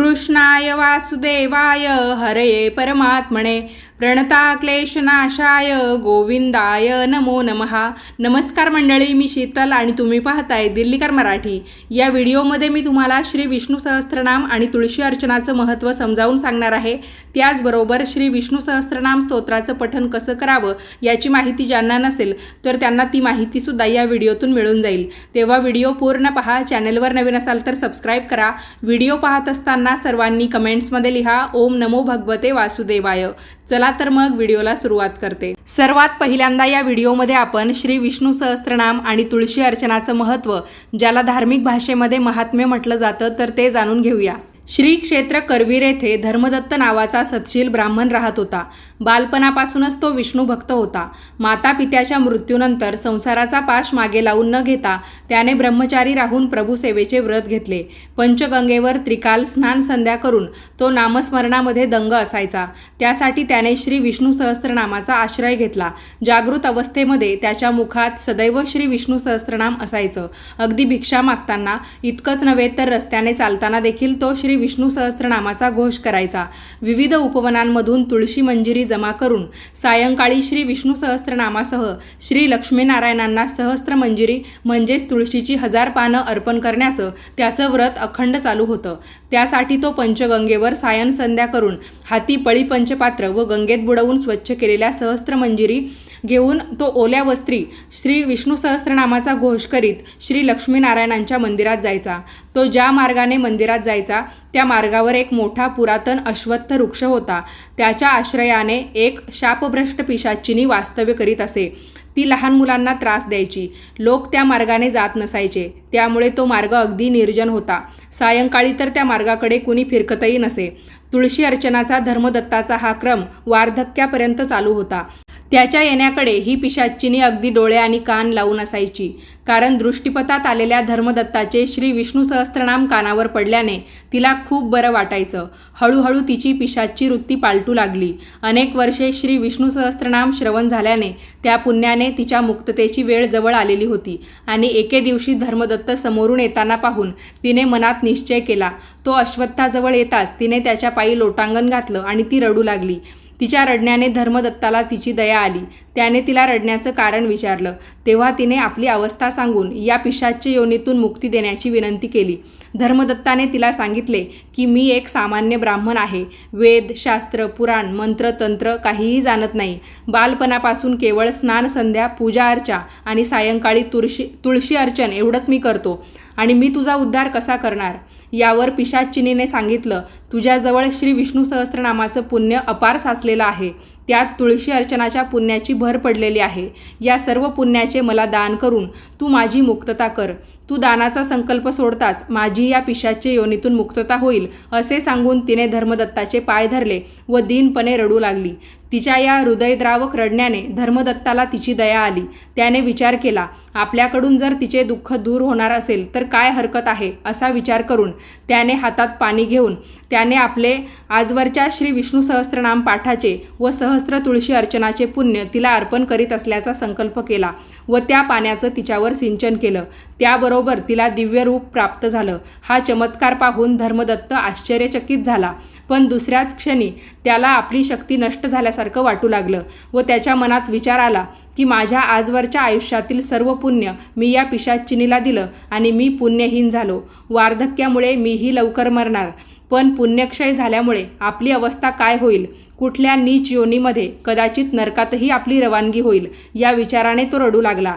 कृष्णाय वासुदेवाय हरये परमात्मने। प्रणताक्लेशनाशाय गोविंदाय नमो नमः. नमस्कार मंडळी मी शीतल आणि तुम्ही पाहताय दिल्लीकर मराठी. या व्हिडिओमध्ये मी तुम्हाला श्री विष्णू सहस्त्रनाम आणि तुळशी अर्चनाचं महत्त्व समजावून सांगणार आहे. त्याचबरोबर श्री विष्णू सहस्त्रनाम स्तोत्राचं पठन कसं करावं याची माहिती ज्यांना नसेल तर त्यांना ती माहितीसुद्धा या व्हिडिओतून मिळून जाईल. तेव्हा व्हिडिओ पूर्ण पहा चॅनलवर नवीन असाल तर सबस्क्राईब करा. व्हिडिओ पाहत असताना सर्वांनी कमेंट्समध्ये लिहा ओम नमो भगवते वासुदेवाय. चला तर मग व्हिडिओला सुरुवात करते. सर्वात पहिल्यांदा या व्हिडिओमध्ये आपण श्री विष्णू सहस्त्रनाम आणि तुळशी अर्चनाचं महत्त्व ज्याला धार्मिक भाषेमध्ये महात्म्य म्हटलं जातं तर ते जाणून घेऊया. श्री क्षेत्र करवीर येथे धर्मदत्त नावाचा सतशील ब्राह्मण राहत होता. बालपणापासूनच तो विष्णू भक्त होता. माता पित्याच्या मृत्यूनंतर संसाराचा पाश मागे लावून न घेता त्याने ब्रह्मचारी राहून प्रभूसेवेचे व्रत घेतले. पंचगंगेवर त्रिकाल स्नान संध्या करून तो नामस्मरणामध्ये दंग असायचा. त्यासाठी त्याने श्री विष्णू सहस्त्रनामाचा आश्रय घेतला. जागृत अवस्थेमध्ये त्याच्या मुखात सदैव श्री विष्णू सहस्त्रनाम असायचं. अगदी भिक्षा मागताना इतकंच नव्हे तर रस्त्याने चालताना देखील तो श्री विष्णू सहस्त्रनामाचा घोष करायचा. विविध उपवनांमधून तुळशी मंजिरी जमा करून सायंकाळी श्री विष्णू सहस्त्रनामासह श्री लक्ष्मीनारायणांना सहस्त्र मंजिरी म्हणजेच तुळशीची हजार पानं अर्पण करण्याचं त्याचं व्रत अखंड चालू होतं. त्यासाठी तो पंचगंगेवर सायन संध्या करून हाती पळी पंचपात्र व गंगेत बुडवून स्वच्छ केलेल्या सहस्त्र मंजिरी घेऊन तो ओल्या वस्त्री श्री विष्णू सहस्त्रनामाचा घोष करीत श्री लक्ष्मीनारायणांच्या मंदिरात जायचा. तो ज्या मार्गाने मंदिरात जायचा त्या मार्गावर एक मोठा पुरातन अश्वत्थ वृक्ष होता. त्याच्या आश्रयाने एक शापभ्रष्ट पिशाचिनी वास्तव्य करीत असे. ती लहान मुलांना त्रास द्यायची. लोक त्या मार्गाने जात नसायचे. त्यामुळे तो मार्ग अगदी निर्जन होता. सायंकाळी तर त्या मार्गाकडे कुणी फिरकतही नसे. तुळशी अर्चनाचा धर्मदत्ताचा हा क्रम वार्धक्यापर्यंत चालू होता. त्याच्या येण्याकडे ही पिशाच्चिनी अगदी डोळे आणि कान लावून असायची. कारण दृष्टीपथात आलेल्या धर्मदत्ताचे श्री विष्णू सहस्त्रनाम कानावर पडल्याने तिला खूप बरं वाटायचं. हळूहळू तिची पिशाची वृत्ती पालटू लागली. अनेक वर्षे श्री विष्णू सहस्त्रनाम श्रवण झाल्याने त्या पुण्याने तिच्या मुक्ततेची वेळ जवळ आलेली होती आणि एके दिवशी धर्मदत्त समोरून येताना पाहून तिने मनात निश्चय केला. तो अश्वत्थाजवळ येताच तिने त्याच्या पायी लोटांगण घातलं आणि ती रडू लागली. तिच्या रडण्याने धर्मदत्ताला तिची दया आली. त्याने तिला रडण्याचं कारण विचारलं. तेव्हा तिने आपली अवस्था सांगून या पिशाच्य योनीतून मुक्ती देण्याची विनंती केली. धर्मदत्ताने तिला सांगितले की मी एक सामान्य ब्राह्मण आहे. वेद शास्त्र पुराण मंत्र तंत्र काहीही जाणत नाही. बालपणापासून केवळ स्नान संध्या पूजा अर्चा आणि सायंकाळी तुळशी तुळशी अर्चन एवढंच मी करतो. आणि मी तुझा उद्धार कसा करणार? यावर पिशाचिनीने सांगितलं तुझ्याजवळ श्री विष्णू सहस्त्रनामाचं पुण्य अपार साचलेलं आहे. त्यात तुळशी अर्चनाच्या पुण्याची भर पडलेली आहे. या सर्व पुण्याचे मला दान करून तू माझी मुक्तता कर. तू दानाचा संकल्प सोडताच माझी या पिशाचे योनीतून मुक्तता होईल असे सांगून तिने धर्मदत्ताचे पाय धरले व दीनपणे रडू लागली. तिच्या या हृदयद्रावक रडण्याने धर्मदत्ताला तिची दया आली. त्याने विचार केला आपल्याकडून जर तिचे दुःख दूर होणार असेल तर काय हरकत आहे? असा विचार करून त्याने हातात पाणी घेऊन त्याने आपले आजवरच्या श्री विष्णू सहस्त्रनाम पाठाचे व सहस्त्र तुळशी अर्चनाचे पुण्य तिला अर्पण करीत असल्याचा संकल्प केला व त्या पाण्याचं तिच्यावर सिंचन केलं. त्याबरोबर तिला दिव्य रूप प्राप्त झालं. हा चमत्कार पाहून धर्मदत्त आश्चर्यचकित झाला. पण दुसऱ्याच क्षणी त्याला आपली शक्ती नष्ट झाल्यासारखं वाटू लागलं व त्याच्या मनात विचार आला की माझ्या आजवरच्या आयुष्यातील सर्व पुण्य मी या पिशाचिनीला दिलं आणि मी पुण्यहीन झालो. वार्धक्यामुळे मीही लवकर मरणार. पण पुण्यक्षय झाल्यामुळे आपली अवस्था काय होईल? कुठल्या नीच योनीमध्ये कदाचित नरकातही आपली रवानगी होईल या विचाराने तो रडू लागला.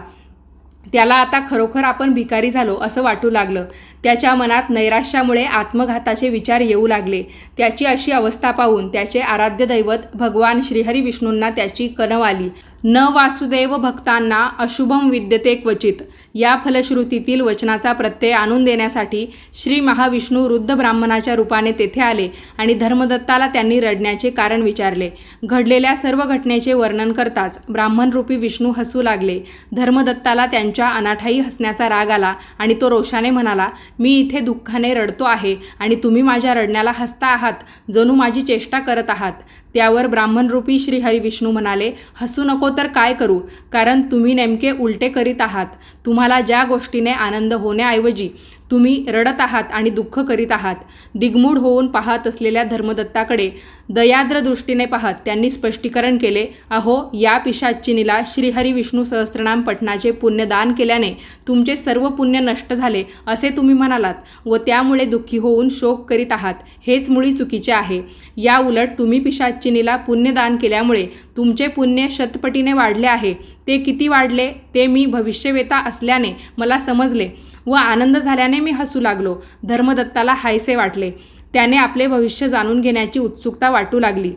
त्याला आता खरोखर आपण भिकारी झालो असं वाटू लागलं. त्याच्या मनात नैराश्यामुळे आत्मघाताचे विचार येऊ लागले. त्याची अशी अवस्था पाहून त्याचे आराध्य दैवत भगवान श्रीहरी विष्णूंना त्याची कणव आली न वासुदेव भक्तांना अशुभम विद्यते क्वचित. या फलश्रुतीतील वचनाचा प्रत्यय आणून देण्यासाठी श्री महाविष्णू वृद्ध ब्राह्मणाच्या रूपाने तेथे आले आणि धर्मदत्ताला त्यांनी रडण्याचे कारण विचारले. घडलेल्या सर्व घटनेचे वर्णन करताच ब्राह्मणरूपी विष्णू हसू लागले. धर्मदत्ताला त्यांच्या अनाठाई हसण्याचा राग आला आणि तो रोषाने म्हणाला मी इथे दुःखाने रडतो आहे आणि तुम्ही माझ्या रडण्याला हसता आहात जणू माझी चेष्टा करत आहात त्यावर ब्राह्मणरूपी श्री हरिविष्णू म्हणाले हसू नको तर काय करू? कारण तुम्ही नेमके उलटे करीत आहात. तुम्हाला ज्या गोष्टीने आनंद होण्याऐवजी तुम्ही रडत आहात आणि दुःख करीत आहात. दिग्मूढ होऊन पाहत असलेल्या धर्मदत्ताकडे दयाद्र दृष्टीने पाहत त्यांनी स्पष्टीकरण केले. अहो या पिशाचिनीला श्रीहरी विष्णू सहस्त्रनाम पठणाचे पुण्यदान केल्याने तुमचे सर्व पुण्य नष्ट झाले असे तुम्ही म्हणालात व त्यामुळे दुःखी होऊन शोक करीत आहात. हेच मुळी चुकीचे आहे. या उलट तुम्ही पिशाचिनीला पुण्यदान केल्यामुळे तुमचे पुण्य शतपटीने वाढले आहे. ते किती वाढले ते मी भविष्यवेता असल्याने मला समजले. व आनंद झाल्याने मी हसू लागलो. धर्मदत्ताला हायसे वाटले. त्याने आपले भविष्य जाणून घेण्याची उत्सुकता वाटू लागली.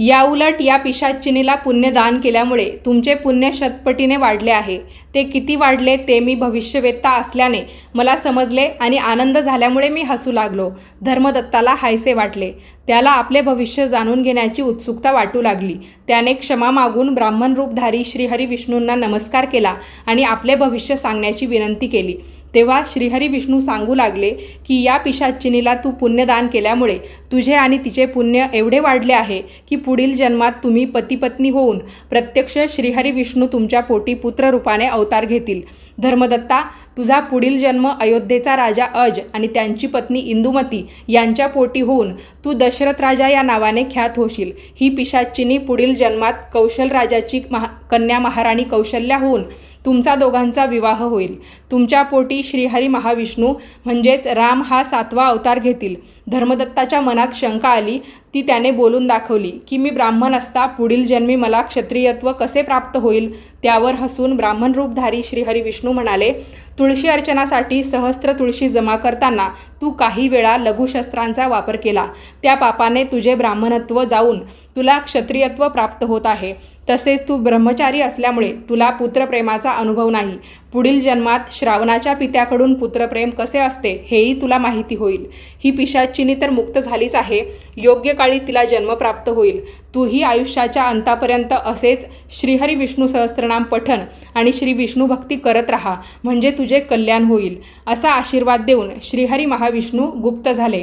याउलट या पिशाचिनीला पुण्य दान केल्यामुळे तुमचे पुण्य शतपटीने वाढले आहे. ते किती वाढले ते मी भविष्यवेत्ता असल्याने मला समजले आणि आनंद झाल्यामुळे मी हसू लागलो. धर्मदत्ताला हायसे वाटले. त्याला आपले भविष्य जाणून घेण्याची उत्सुकता वाटू लागली. त्याने क्षमा मागून ब्राह्मण रूपधारी श्रीहरी विष्णूंना नमस्कार केला आणि आपले भविष्य सांगण्याची विनंती केली. तेव्हा श्रीहरी विष्णू सांगू लागले की या पिशाचिनीला तू पुण्यदान केल्यामुळे तुझे आणि तिचे पुण्य एवढे वाढले आहे की पुढील जन्मात तुम्ही पतीपत्नी होऊन प्रत्यक्ष श्रीहरी विष्णू तुमच्या पोटी पुत्ररूपाने अवतार घेतील. धर्मदत्ता तुझा पुढील जन्म अयोध्येचा राजा अज आणि त्यांची पत्नी इंदुमती यांच्या पोटी होऊन तू दशरथ राजा या नावाने ख्यात होशील. ही पिशाचिनी पुढील जन्मात कौशल राजाची महा कन्या महाराणी कौशल्या होऊन तुमचा दोघांचा विवाह होईल. तुमच्या पोटी श्रीहरी महाविष्णू म्हणजेच राम हा सातवा अवतार घेतील. धर्मदत्ताच्या मनात शंका आली ती त्याने बोलून दाखवली की मी ब्राह्मण असता पुढील जन्मी मला क्षत्रियत्व कसे प्राप्त होईल? त्यावर हसून ब्राह्मण रूपधारी श्रीहरी विष्णू म्हणाले तुळशी अर्चनासाठी सहस्त्र तुळशी जमा करताना तू काही वेळा लघुशस्त्रांचा वापर केला. त्या पापाने तुझे ब्राह्मणत्व जाऊन तुला क्षत्रियत्व प्राप्त होत आहे. तसेच तू ब्रह्मचारी असल्यामुळे तुला पुत्रप्रेमाचा अनुभव नाही. पुढील जन्मात श्रावणाच्या पित्याकडून पुत्रप्रेम कसे असते हेही तुला माहिती होईल. ही पिशाचिनी तर मुक्त झालीच आहे. योग्य काळी तिला जन्म प्राप्त होईल. तूही आयुष्याच्या अंतापर्यंत असेच श्रीहरी विष्णू सहस्त्रनाम पठन आणि श्री विष्णू भक्ती करत राहा म्हणजे तुझे कल्याण होईल असा आशीर्वाद देऊन श्रीहरी महाविष्णू गुप्त झाले.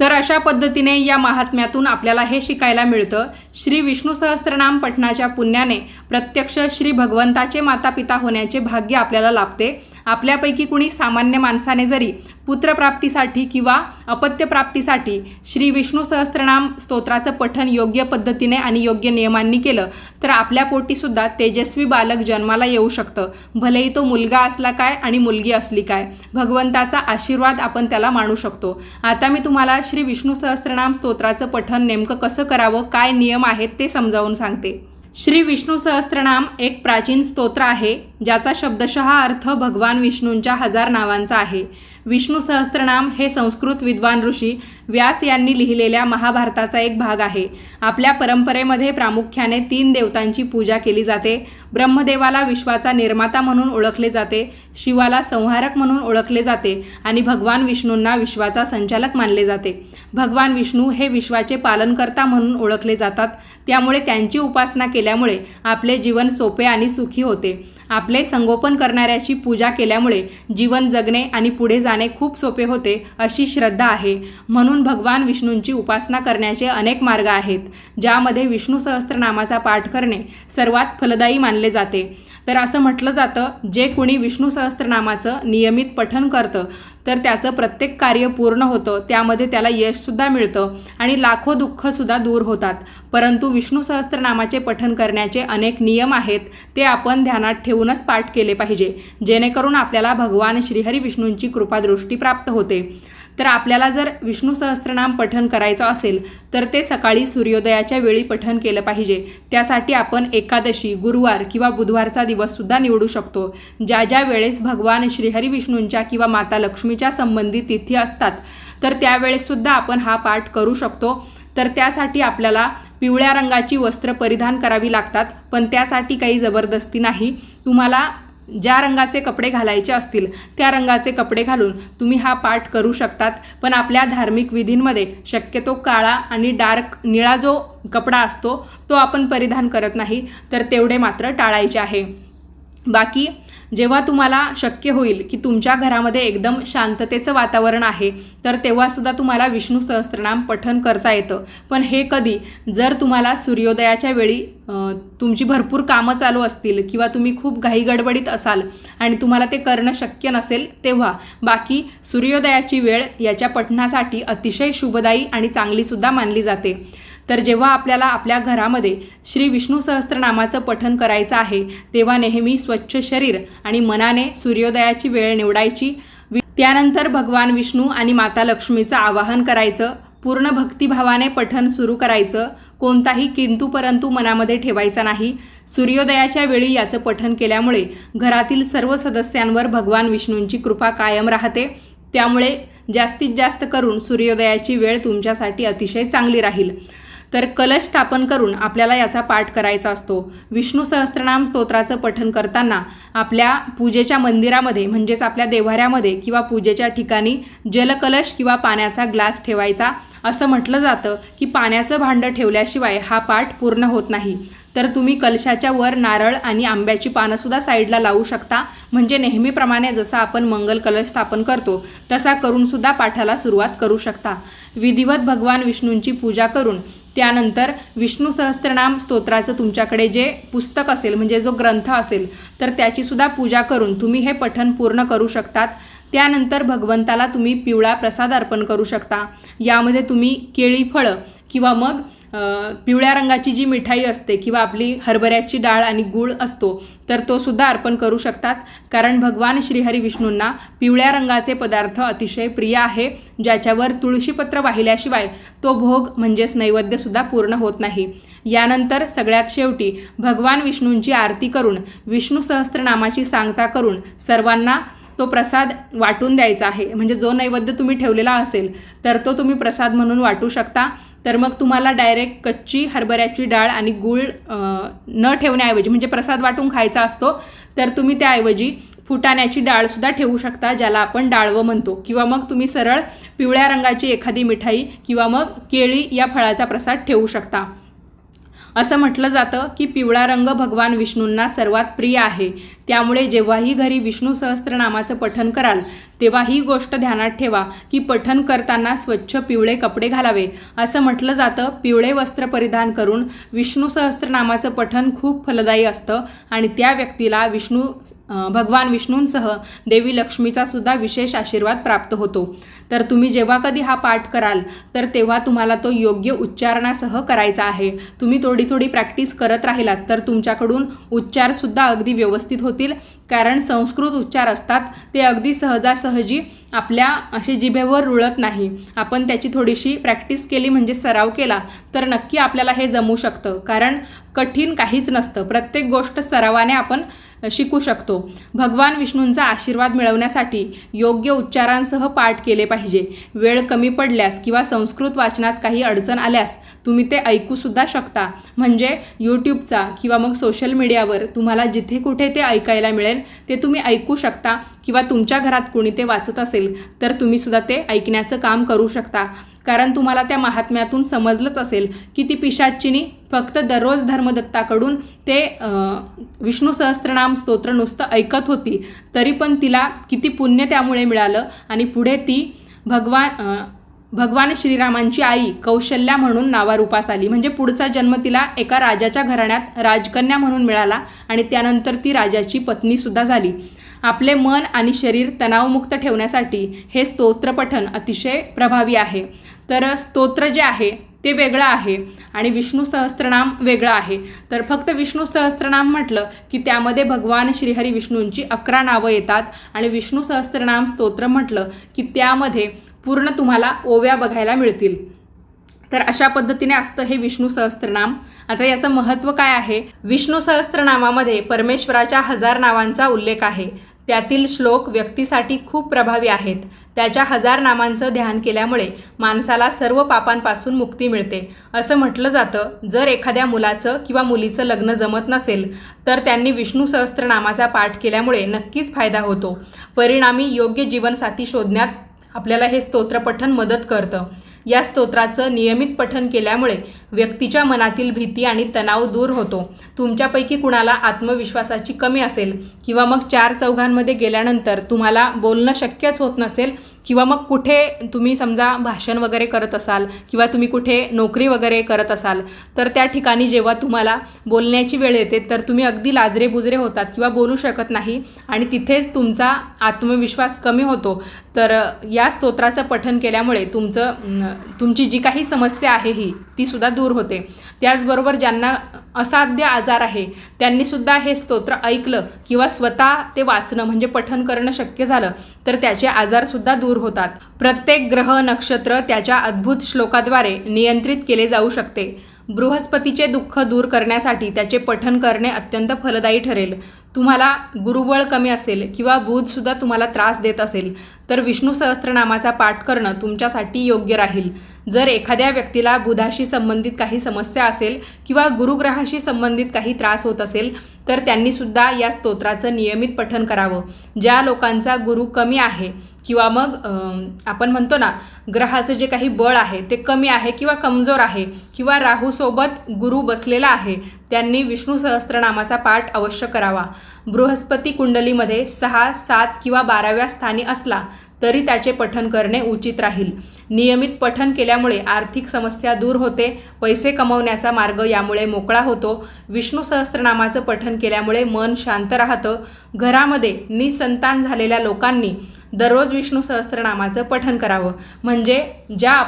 तर अशा पद्धतीने या महात्म्यातून आपल्याला हे शिकायला मिळतं. श्री विष्णू सहस्त्रनाम पठणाच्या पुण्याने प्रत्यक्ष श्री भगवंताचे मातापिता होण्याचे भाग्य आपल्याला लाभते. आपल्यापैकी कुणी सामान्य माणसाने जरी पुत्रप्राप्तीसाठी किंवा अपत्यप्राप्तीसाठी श्री विष्णू सहस्त्रनाम स्तोत्राचं पठण योग्य पद्धतीने आणि योग्य नियमांनी केलं तर आपल्या पोटीसुद्धा तेजस्वी बालक जन्माला येऊ शकतं. भलेही तो मुलगा असला काय आणि मुलगी असली काय भगवंताचा आशीर्वाद आपण त्याला मानू शकतो. आता मी तुम्हाला श्री विष्णू सहस्त्रनाम स्तोत्राचं पठण नेमकं कसं करावं काय नियम आहेत ते समजावून सांगते. श्री विष्णू सहस्त्रनाम एक प्राचीन स्तोत्र आहे. ज्याचा शब्दशः अर्थ भगवान विष्णूंच्या हजार नावांचा आहे. विष्णू सहस्त्रनाम हे संस्कृत विद्वान ऋषी व्यास यांनी लिहिलेल्या महाभारताचा एक भाग आहे. आपल्या परंपरेमध्ये प्रामुख्याने तीन देवतांची पूजा केली जाते. ब्रह्मदेवाला विश्वाचा निर्माता म्हणून ओळखले जाते. शिवाला संहारक म्हणून ओळखले जाते आणि भगवान विष्णूंना विश्वाचा संचालक मानले जाते. भगवान विष्णू हे विश्वाचे पालनकर्ता म्हणून ओळखले जातात. त्यामुळे त्यांची उपासना केल्यामुळे आपले जीवन सोपे आणि सुखी होते. आपले संगोपन करणाऱ्याची पूजा केल्यामुळे जीवन जगणे आणि पुढे जाणे खूप सोपे होते अशी श्रद्धा आहे. म्हणून भगवान विष्णूंची उपासना करण्याचे अनेक मार्ग आहेत ज्यामध्ये विष्णू सहस्त्रनामाचा पाठ करणे सर्वात फलदायी मानले जाते. तर असं म्हटलं जातं जे कोणी विष्णू सहस्त्रनामाचं नियमित पठन करतं तर त्याचं प्रत्येक कार्य पूर्ण होतं त्यामध्ये त्याला यशसुद्धा मिळतं आणि लाखो दुःखसुद्धा दूर होतात. परंतु विष्णू सहस्त्रनामाचे पठन करण्याचे अनेक नियम आहेत ते आपण ध्यानात ठेवूनच पाठ केले पाहिजे. जेणेकरून आपल्याला भगवान श्रीहरी विष्णूंची कृपादृष्टी प्राप्त होते. तर आपल्याला जर विष्णू सहस्त्रनाम पठन करायचं असेल तर ते सकाळी सूर्योदयाच्या वेळी पठन केलं पाहिजे. त्यासाठी आपण एकादशी गुरुवार किंवा बुधवारचा दिवससुद्धा निवडू शकतो. ज्या ज्या वेळेस भगवान श्रीहरी विष्णूंच्या किंवा माता लक्ष्मीच्या संबंधित तिथी असतात तर त्यावेळेससुद्धा आपण हा पाठ करू शकतो. तर त्यासाठी आपल्याला पिवळ्या रंगाची वस्त्र परिधान करावी लागतात पण त्यासाठी काही जबरदस्ती नाही. तुम्हाला ज्या रंगाचे कपडे घालायचे असतील त्या रंगाचे कपडे घालून तुम्ही हा पाठ करू शकतात. पण आपल्या धार्मिक विधींमध्ये शक्यतो काळा आणि डार्क निळा जो कपडा असतो तो आपण परिधान करत नाही तर तेवढे मात्र टाळायचे आहे. बाकी जेव्हा तुम्हाला शक्य होईल की तुमच्या घरामध्ये एकदम शांततेचं वातावरण आहे तर तेव्हासुद्धा तुम्हाला विष्णू सहस्त्रनाम पठन करता येतं. पण हे कधी जर तुम्हाला सूर्योदयाच्या वेळी तुमची भरपूर कामं चालू असतील किंवा तुम्ही खूप घाई गडबडीत असाल आणि तुम्हाला ते करणं शक्य नसेल तेव्हा बाकी सूर्योदयाची वेळ याच्या पठणासाठी अतिशय शुभदायी आणि चांगलीसुद्धा मानली जाते. तर जेव्हा आपल्याला आपल्या घरामध्ये श्री विष्णू सहस्त्रनामाचं पठन करायचं आहे तेव्हा नेहमी स्वच्छ शरीर आणि मनाने सूर्योदयाची वेळ निवडायची. त्यानंतर भगवान विष्णू आणि माता लक्ष्मीचं आवाहन करायचं. पूर्ण भक्तिभावाने पठन सुरू करायचं. कोणताही किंतु परंतु मनामध्ये ठेवायचा नाही. सूर्योदयाच्या वेळी याचं पठन केल्यामुळे घरातील सर्व सदस्यांवर भगवान विष्णूंची कृपा कायम राहते. त्यामुळे जास्तीत जास्त करून सूर्योदयाची वेळ तुमच्यासाठी अतिशय चांगली राहील. तर कलश स्थापन करून आपल्याला याचा पाठ करायचा असतो. विष्णू सहस्त्रनाम स्तोत्राचं पठन करताना आपल्या पूजेच्या मंदिरामध्ये म्हणजेच आपल्या देव्हाऱ्यामध्ये किंवा पूजेच्या ठिकाणी जलकलश किंवा पाण्याचा ग्लास ठेवायचा. असं म्हटलं जातं की पाण्याचं भांडं ठेवल्याशिवाय हा पाठ पूर्ण होत नाही. तर तुम्ही कलशाच्या वर नारळ आणि आंब्याची पानंसुद्धा साईडला लावू शकता. म्हणजे नेहमीप्रमाणे जसा आपण मंगल कलश स्थापन करतो तसा करूनसुद्धा पाठाला सुरुवात करू शकता. विधिवत भगवान विष्णूंची पूजा करून त्यानंतर विष्णू सहस्त्रनाम स्तोत्राचं तुमच्याकडे जे पुस्तक असेल म्हणजे जो ग्रंथ असेल तर त्याचीसुद्धा पूजा करून तुम्ही हे पठन पूर्ण करू शकतात. त्यानंतर भगवंताला तुम्ही पिवळा प्रसाद अर्पण करू शकता. यामध्ये तुम्ही केळी फळं किंवा मग पिवळ्या रंगाची जी मिठाई असते किंवा आपली हरभऱ्याची डाळ आणि गूळ असतो तर तो सुद्धा अर्पण करू शकतात. कारण भगवान श्रीहरी विष्णूंना पिवळ्या रंगाचे पदार्थ अतिशय प्रिय आहे ज्याच्यावर तुळशीपत्र वाहिल्याशिवाय तो भोग म्हणजेच नैवेद्यसुद्धा पूर्ण होत नाही. यानंतर सगळ्यात शेवटी भगवान विष्णूंची आरती करून विष्णू सहस्त्रनामाची सांगता करून सर्वांना तो प्रसाद वाटून द्यायचा आहे. म्हणजे जो नैवेद्य तुम्ही ठेवलेला असेल तर तो तुम्ही प्रसाद म्हणून वाटू शकता. तर मग तुम्हाला डायरेक्ट कच्ची हरभऱ्याची डाळ आणि गूळ न ठेवण्याऐवजी म्हणजे प्रसाद वाटून खायचा असतो तर तुम्ही त्याऐवजी फुटाण्याची डाळसुद्धा ठेवू शकता ज्याला आपण डाळवं म्हणतो. किंवा मग तुम्ही सरळ पिवळ्या रंगाची एखादी मिठाई किंवा मग केळी या फळाचा प्रसाद ठेवू शकता. असं म्हटलं जातं की पिवळा रंग भगवान विष्णूंना सर्वात प्रिय आहे. त्यामुळे जेव्हाही घरी विष्णू सहस्त्रनामाचं पठन कराल तेव्हा ही गोष्ट ध्यानात ठेवा की पठन करताना स्वच्छ पिवळे कपडे घालावे. असं म्हटलं जातं पिवळे वस्त्र परिधान करून विष्णू सहस्त्रनामाचं पठन खूप फलदायी असतं आणि त्या व्यक्तीला विष्णू भगवान विष्णूंसह देवी लक्ष्मीचा सुद्धा विशेष आशीर्वाद प्राप्त होतो. तर तुम्ही जेव्हा कधी हा पाठ कराल तर तेव्हा तुम्हाला तो योग्य उच्चारणासह करायचा आहे. तुम्ही थोडी थोडी प्रॅक्टिस करत राहिलात तर तुमच्याकडून उच्चारसुद्धा अगदी व्यवस्थित होतील. कारण संस्कृत उच्चार असतात ते अगदी सहजासहजी आपल्या असे जिभेवर रुळत नाही. आपण त्याची थोडीशी प्रॅक्टिस केली म्हणजे सराव केला तर नक्की आपल्याला हे जमू शकतं. कारण कठीण काहीच नसतं. प्रत्येक गोष्ट सरावाने आपण शिकू शकतो. भगवान विष्णूंचा आशीर्वाद मिळवण्यासाठी योग्य उच्चारांसह पाठ केले पाहिजे. वेळ कमी पडल्यास किंवा संस्कृत वाचनास काही अडचण आल्यास तुम्ही ते ऐकूसुद्धा शकता. म्हणजे यूट्यूबचा किंवा मग सोशल मीडियावर तुम्हाला जिथे कुठे ते ऐकायला मिळेल ते तुम्ही ऐकू शकता. किंवा तुमच्या घरात कोणी ते वाचत असेल तर तुम्ही सुद्धा ते ऐकण्याचं काम करू शकता. कारण तुम्हाला त्या महात्म्यातून समजलंच असेल की ती पिशाचिनी फक्त दररोज धर्मदत्ताकडून ते विष्णू सहस्त्रनाम स्तोत्र नुसतं ऐकत होती तरी पण तिला किती पुण्य त्यामुळे मिळालं आणि पुढे ती भगवान भगवान श्रीरामांची आई कौशल्या म्हणून नावारूपास आली. म्हणजे पुढचा जन्म तिला एका राजाच्या घराण्यात राजकन्या म्हणून मिळाला आणि त्यानंतर ती राजाची पत्नीसुद्धा झाली. आपले मन आणि शरीर तणावमुक्त ठेवण्यासाठी हे स्तोत्रपठन अतिशय प्रभावी आहे. तर स्तोत्र जे आहे ते वेगळं आहे आणि विष्णू सहस्त्रनाम वेगळं आहे. तर फक्त विष्णू सहस्त्रनाम म्हटलं की त्यामध्ये भगवान श्रीहरी विष्णूंची अकरा नावं येतात आणि विष्णू सहस्त्रनाम स्तोत्र म्हटलं की त्यामध्ये पूर्ण तुम्हाला ओव्या बघायला मिळतील. तर अशा पद्धतीने असतं हे विष्णू सहस्त्रनाम आता याचं महत्त्व काय आहे? विष्णू सहस्त्रनामामध्ये परमेश्वराच्या हजार नावांचा उल्लेख आहे. त्यातील श्लोक व्यक्तीसाठी खूप प्रभावी आहेत. त्याच्या हजार नामांचं ध्यान केल्यामुळे माणसाला सर्व पापांपासून मुक्ती मिळते. असं म्हटलं जातं जर एखाद्या मुलाचं किंवा मुलीचं लग्न जमत नसेल तर त्यांनी विष्णू सहस्त्रनामाचा पाठ केल्यामुळे नक्कीच फायदा होतो. परिणामी योग्य जीवनसाथी शोधण्यात आपल्याला हे स्तोत्रपठन मदत करतं. या स्तोत्राचं नियमित पठन केल्यामुळे व्यक्तीच्या मनातील भीती आणि तणाव दूर होतो. तुमच्यापैकी कुणाला आत्मविश्वासाची कमी असेल किंवा मग चार चौघांमध्ये गेल्यानंतर तुम्हाला बोलणं शक्यच होत नसेल किंवा मग कुठे तुम्ही समजा भाषण वगैरे करत असाल किंवा तुम्ही कुठे नोकरी वगैरे करत असाल तर त्या ठिकाणी जेव्हा तुम्हाला बोलण्याची वेळ येते तर तुम्ही अगदी लाजरे बुजरे होतात किंवा बोलू शकत नाही आणि तिथेच तुमचा आत्मविश्वास कमी होतो. तर या स्तोत्राचं पठन केल्यामुळे तुमचं तुमची जी काही समस्या आहे ही तीसुद्धा दूर होते. त्याचबरोबर ज्यांना असाध्य आजार आहे त्यांनीसुद्धा हे स्तोत्र ऐकलं किंवा स्वतः ते वाचणं म्हणजे पठन करणं शक्य झालं तर त्याचे आजारसुद्धा दूर होतात. प्रत्येक ग्रह नक्षत्र त्याच्या अद्भुत श्लोकाद्वारे नियंत्रित केले जाऊ शकते. बृहस्पतीचे दुःख दूर करण्यासाठी त्याचे पठन करणे अत्यंत फलदायी ठरेल. तुम्हाला गुरुबळ कमी असेल किंवा बुधसुद्धा तुम्हाला त्रास देत असेल तर विष्णू सहस्त्रनामाचा पाठ करणं तुमच्यासाठी योग्य राहील. जर एखाद्या व्यक्तीला बुधाशी संबंधित काही समस्या असेल किंवा गुरुग्रहाशी संबंधित काही त्रास होत असेल तर त्यांनीसुद्धा या स्तोत्राचं नियमित पठन करावं. ज्या लोकांचा गुरु कमी आहे किंवा मग आपण म्हणतो ना ग्रहाचं जे काही बळ आहे ते कमी आहे किंवा कमजोर आहे किंवा राहूसोबत गुरु बसलेला आहे त्यांनी विष्णू सहस्त्रनामाचा पाठ अवश्य करावा. बृहस्पती कुंडलीमध्ये सहा सात किंवा बाराव्या स्थानी असला तरी त्याचे पठन करणे उचित राहील. नियमित पठन केल्यामुळे आर्थिक समस्या दूर होते पैसे कमवण्याचा मार्ग यामुळे मोकळा होतो विष्णू सहस्त्रनामाचं पठन केल्यामुळे मन शांत राहतं घरामध्ये निसंतान झालेल्या लोकांनी दररोज विष्णू सहस्त्रनामाचं पठन करावं. म्हणजे ज्या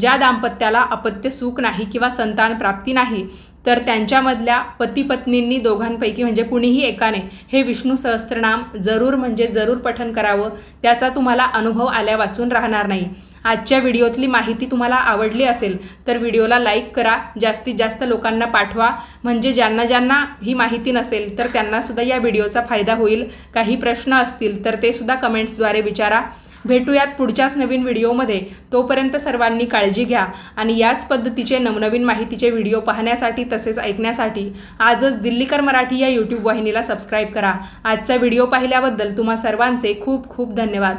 ज्या दाम्पत्याला अपत्य सुख नाही किंवा संतान प्राप्ती नाही तर त्यांच्यामधल्या पती पत्नींनी दोघांपैकी म्हणजे कुणीही एकाने हे विष्णू सहस्त्रनाम जरूर म्हणजे जरूर पठन करावं त्याचा तुम्हाला अनुभव आल्या वाचून राहणार नाही. आजच्या व्हिडिओतली माहिती तुम्हाला आवडली असेल तर व्हिडिओला लाईक करा जास्तीत जास्त लोकांना पाठवा. म्हणजे ज्यांना ज्यांना ही माहिती नसेल तर त्यांनासुद्धा या व्हिडिओचा फायदा होईल. काही प्रश्न असतील तर ते सुद्धा कमेंट्सद्वारे विचारा. भेटूयात पुढच्याच नवीन व्हिडिओमध्ये. तोपर्यंत सर्वांनी काळजी घ्या आणि याच पद्धतीचे नवनवीन माहितीचे व्हिडिओ पाहण्यासाठी तसेच ऐकण्यासाठी आजच दिल्लीकर मराठी या यूट्यूब वाहिनीला सबस्क्राईब करा. आजचा व्हिडिओ पाहिल्याबद्दल तुम्हा सर्वांचे खूप खूप धन्यवाद.